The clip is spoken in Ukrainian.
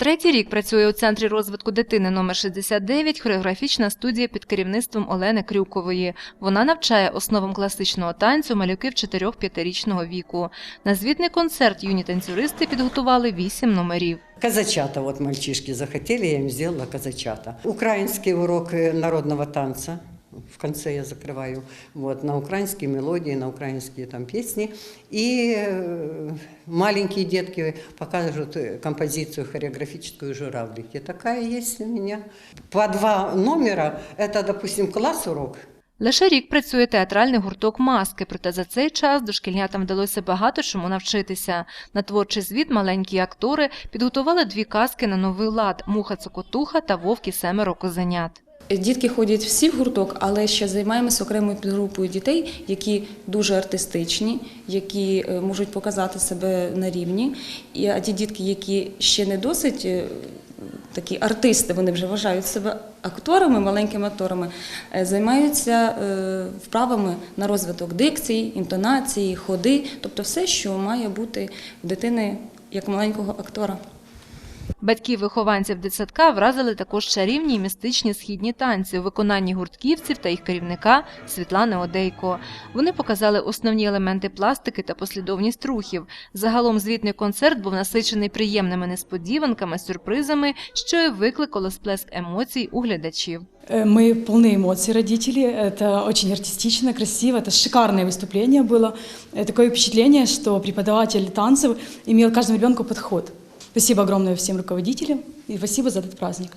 Третій рік працює у центрі розвитку дитини номер 69 хореографічна студія під керівництвом Олени Крюкової. Вона навчає основам класичного танцю малюків 4-5-річного віку. На звітний концерт юні танцюристи підготували вісім номерів. Казачата, вот мальчишки захотели, я им сделала казачата. Украинский урок народного танца В конце я закрываю вот, на украинские мелодии, на украинские там песни. И э, маленькие детки покажут э, композицию хореографическую «Журавлики». Такая есть у меня. По два номера, это, допустим, класс-урок, Лише рік працює театральний гурток маски, проте за цей час дошкільнятам вдалося багато чому навчитися. На творчий звіт маленькі актори підготували дві казки на новий лад Муха Цокотуха та Вовки семеро козенят. Дітки ходять всі в гурток, але ще займаємося окремою підгрупою дітей, які дуже артистичні, які е, можуть показати себе на рівні. І а ті дітки, які ще не досить е, такі артисти, вони вже вважають себе акторами, маленькими акторами, е, займаються вправами на розвиток дикції, інтонації, ходи, тобто все, що має бути в дитини як маленького актора. Батьків вихованців дитсадка вразили також чарівні й містичні східні танці у виконанні гуртківців та їх керівника Світлани Одейко. Вони показали основні елементи пластики та послідовність рухів. Загалом звітний концерт був насичений приємними несподіванками, сюрпризами, що й викликало сплеск емоцій у глядачів. Э, Мы полны эмоций, родители. Это очень артистично, красиво. Это шикарное выступление было. Э, Такое впечатление, что преподаватель танцев имел к каждому ребенку подход. Спасибо огромное всем руководителям и спасибо за этот праздник.